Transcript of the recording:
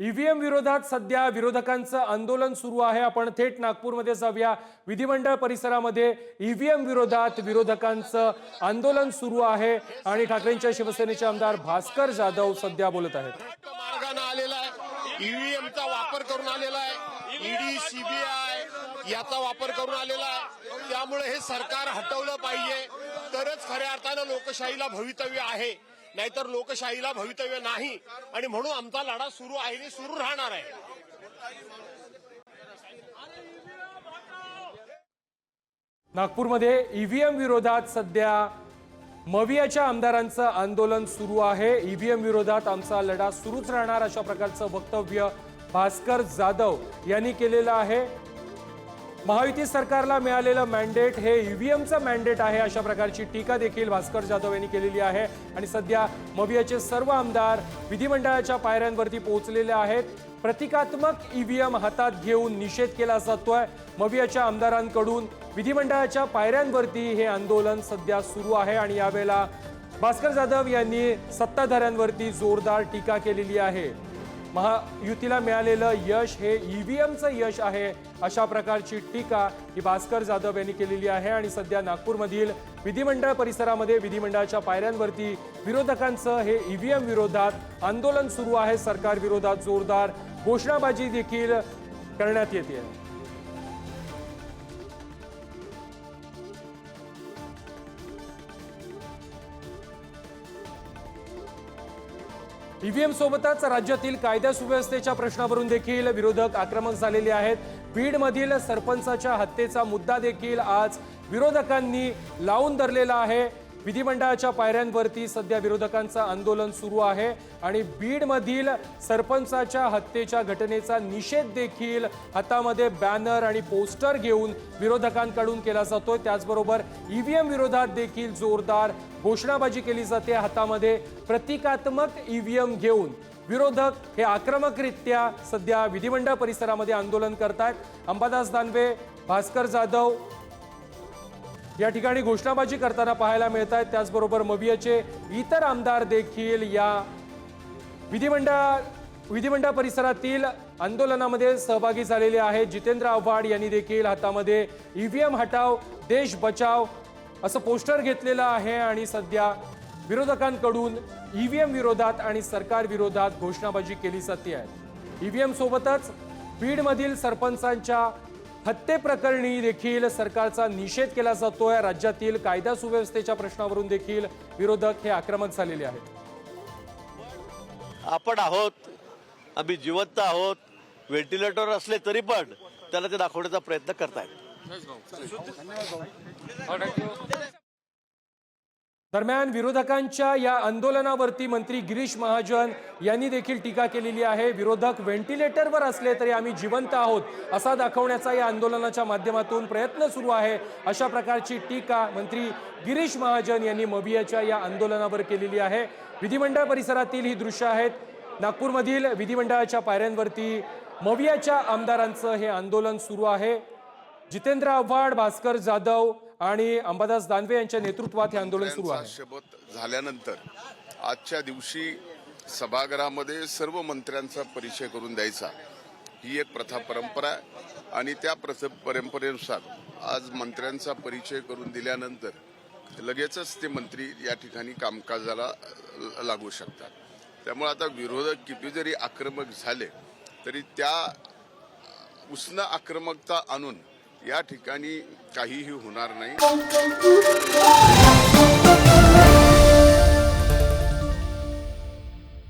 EVM विरोधात सध्या विरोधकांचं आंदोलन सुरू आहे. आपण थेट नागपूरमध्ये जाऊया. विधिमंडळ परिसरामध्ये ईव्हीएम विरोधात विरोधकांचं आंदोलन सुरू आहे. आणि ठाकरेंच्या शिवसेनेचे आमदार भास्कर जाधव सध्या बोलत आहेत. मार्गाने आलेला आहे. ईव्हीएमचा वापर करून आलेला आहे. ईडी सीबीआय याचा वापर करून आलेला आहे. त्यामुळे हे सरकार हटवलं पाहिजे. तरच खऱ्या अर्थानं लोकशाहीला भवितव्य आहे. नाहीतर लोकशाहीला भवितव्य नाही. आणि म्हणून आमचा लढा सुरू आहे आणि सुरू राहणार आहे. नागपूरमध्ये ईव्हीएम विरोधात सध्या मवियाच्या आमदारांचं आंदोलन सुरू आहे. ईव्हीएम विरोधात आमचा लढा सुरूच राहणार अशा प्रकारचं वक्तव्य भास्कर जाधव यांनी केलेलं आहे. महायुती सरकारला मिळालेलं मॅन्डेट हे ईव्हीएमचं मॅन्डेट आहे अशा प्रकारची टीका देखील भास्कर जाधव यांनी केलेली आहे. आणि सध्या मवियाचे सर्व आमदार विधिमंडळाच्या पायऱ्यांवरती पोहोचलेले आहेत. प्रतिकात्मक ईव्हीएम हातात घेऊन निषेध केला जातोय. मवियाच्या आमदारांकडून विधिमंडळाच्या पायऱ्यांवरती हे आंदोलन सध्या सुरू आहे. आणि यावेळेला भास्कर जाधव यांनी सत्ताधाऱ्यांवरती जोरदार टीका केलेली आहे. महायुतीला मिळालेलं यश हे ईव्हीएमचं यश आहे अशा प्रकारची टीका ही भास्कर जाधव यांनी केलेली आहे आणि सध्या नागपूरमधील विधिमंडळ परिसरामध्ये विधिमंडळाच्या पायऱ्यांवरती विरोधकांचं हे ईव्हीएम विरोधात आंदोलन सुरू आहे. सरकार विरोधात जोरदार घोषणाबाजी देखील करण्यात येते. ईव्हीएम सोबतच राज्यातील कायदा सुव्यवस्थेच्या प्रश्नावरून देखील विरोधक आक्रमक झालेले आहेत. बीडमधील सरपंचाच्या हत्येचा मुद्दा देखील आज विरोधकांनी लावून धरलेला आहे. विधिमंडळाच्या पायऱ्यांवरती सध्या विरोधकांचं आंदोलन सुरू आहे आणि बीडमधील सरपंचाच्या हत्येच्या घटनेचा निषेध देखील हातामध्ये बॅनर आणि पोस्टर घेऊन विरोधकांकडून केला जातोय. त्याचबरोबर ईव्हीएम विरोधात देखील जोरदार घोषणाबाजी केली जाते. हातामध्ये प्रतिकात्मक ईव्हीएम घेऊन विरोधक हे आक्रमकरित्या सध्या विधिमंडळ परिसरामध्ये आंदोलन करतायत. अंबादास दानवे भास्कर जाधव या ठिकाणी घोषणाबाजी करताना पाहायला मिळत आहेत त्याचबरोबर मवियाचे इतर आमदार देखील या विधिमंडळ विधिमंडळ परिसरातील आंदोलनामध्ये सहभागी झालेले आहेत. जितेंद्र आव्हाड यांनी देखील हातामध्ये ईव्हीएम हटाव देश बचाव असं पोस्टर घेतलेलं आहे आणि सध्या विरोधकांकडून ईव्हीएम विरोधात आणि सरकार विरोधात घोषणाबाजी केली जाते. आहे ईव्हीएम सोबतच बीडमधील सरपंचांच्या हत्येप्रकरणी देखील सरकारचा निषेध केला जातोय. राज्यातील कायदा सुव्यवस्थेच्या प्रश्नावरून देखील विरोधक हे आक्रमक झालेले आहेत. आपण आहोत आम्ही जिवंत आहोत व्हेंटिलेटर असले तरी पण त्याला ते दाखवण्याचा प्रयत्न करतायत. दरम्यान विरोधकांच्या या आंदोलनावरती मंत्री गिरीश महाजन यांनी देखील टीका केलेली आहे. विरोधक व्हेंटिलेटरवर असले तरी आम्ही जिवंत आहोत असा दाखवण्याचा या आंदोलनाच्या माध्यमातून प्रयत्न सुरू आहे. अशा प्रकारची टीका मंत्री गिरीश महाजन यांनी मबियाच्या या आंदोलनावर केलेली आहे. विधिमंडळ परिसरातील ही दृश्य आहेत. नागपूरमधील विधिमंडळाच्या पायऱ्यांवरती मवियाच्या आमदारांचं हे आंदोलन सुरू आहे. जितेंद्र आव्हाड भास्कर जाधव आणि अंबादास दानवे यांच्या नेतृत्वात हे आंदोलन सुरू आहे. शपथ झाल्यानंतर आजच्या दिवशी सभागृहामध्ये सर्व मंत्र्यांचा परिचय करून द्यायचा. ही एक प्रथा परंपरा आहे आणि त्या प्रथ परंपरेनुसार आज मंत्र्यांचा परिचय करून दिल्यानंतर लगेचच ते मंत्री या ठिकाणी कामकाजाला लागू शकतात. त्यामुळे आता विरोधक किती जरी आक्रमक झाले तरी त्या उष्ण आक्रमकता आणून या ठिकाणी काहीही होणार नाही.